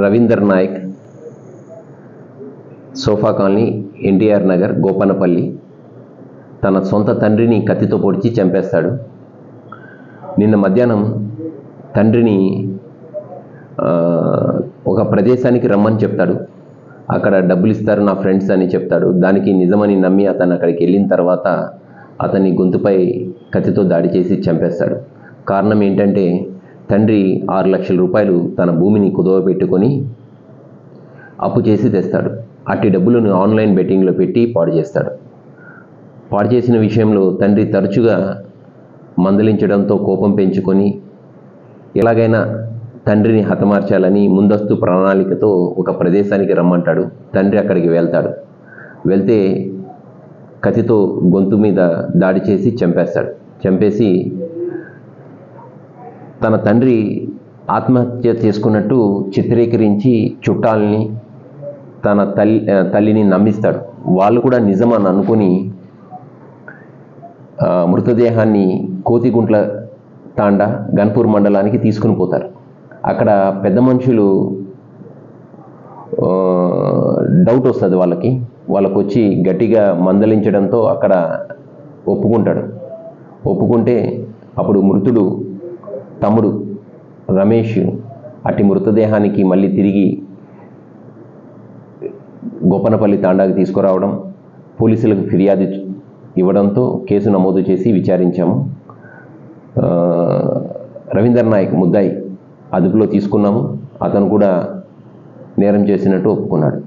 Ravinder Nayak sofa colony NTR Nagar Gopanapalli తన సొంత తండ్రిని కత్తితో పొడిచి చంపేస్తాడు. నిన్న మధ్యాహ్నం తండ్రిని ఒక ప్రదేశానికి రమ్మని చెప్తాడు. అక్కడ డబ్బులు ఇస్తారు నా ఫ్రెండ్స్ అని చెప్తాడు. దానికి నిజమని నమ్మి అతను అక్కడికి వెళ్ళిన తర్వాత అతని గొంతుపై కత్తితో దాడి చేసి చంపేస్తాడు. కారణం ఏంటంటే తండ్రి ఆరు లక్షల రూపాయలు తన భూమిని కుదవ పెట్టుకొని అప్పు చేసి తెస్తాడు. అట్టి డబ్బులను ఆన్లైన్ బెట్టింగ్లో పెట్టి పాడు చేస్తాడు. పాడు చేసిన విషయంలో తండ్రి తరచుగా మందలించడంతో కోపం పెంచుకొని ఎలాగైనా తండ్రిని హతమార్చాలని ముందస్తు ప్రణాళికతో ఒక ప్రదేశానికి రమ్మంటాడు. తండ్రి అక్కడికి వెళ్తాడు. వెళ్తే కత్తితో గొంతు మీద దాడి చేసి చంపేస్తాడు. చంపేసి తన తండ్రి ఆత్మహత్య చేసుకున్నట్టు చిత్రీకరించి చుట్టాలని తన తల్లి తల్లిని నమ్మిస్తాడు. వాళ్ళు కూడా నిజమని అనుకుని మృతదేహాన్ని కోతిగుంట్ల తాండా గన్పూర్ మండలానికి తీసుకుని పోతారు. అక్కడ పెద్ద మనుషులు డౌట్ వస్తుంది వాళ్ళకి. వాళ్ళకు వచ్చి గట్టిగా మందలించడంతో అక్కడ ఒప్పుకుంటాడు. ఒప్పుకుంటే అప్పుడు మృతుడు తమ్ముడు రమేష్ అట్టి మృతదేహానికి మళ్ళీ తిరిగి గోపనపల్లి తాండాకి తీసుకురావడం పోలీసులకు ఫిర్యాదు ఇవ్వడంతో కేసు నమోదు చేసి విచారించాము రవీందర్ నాయక్ ముద్దాయి అదుపులో తీసుకున్నాము. అతను కూడా నేరం చేసినట్టు ఒప్పుకున్నాడు.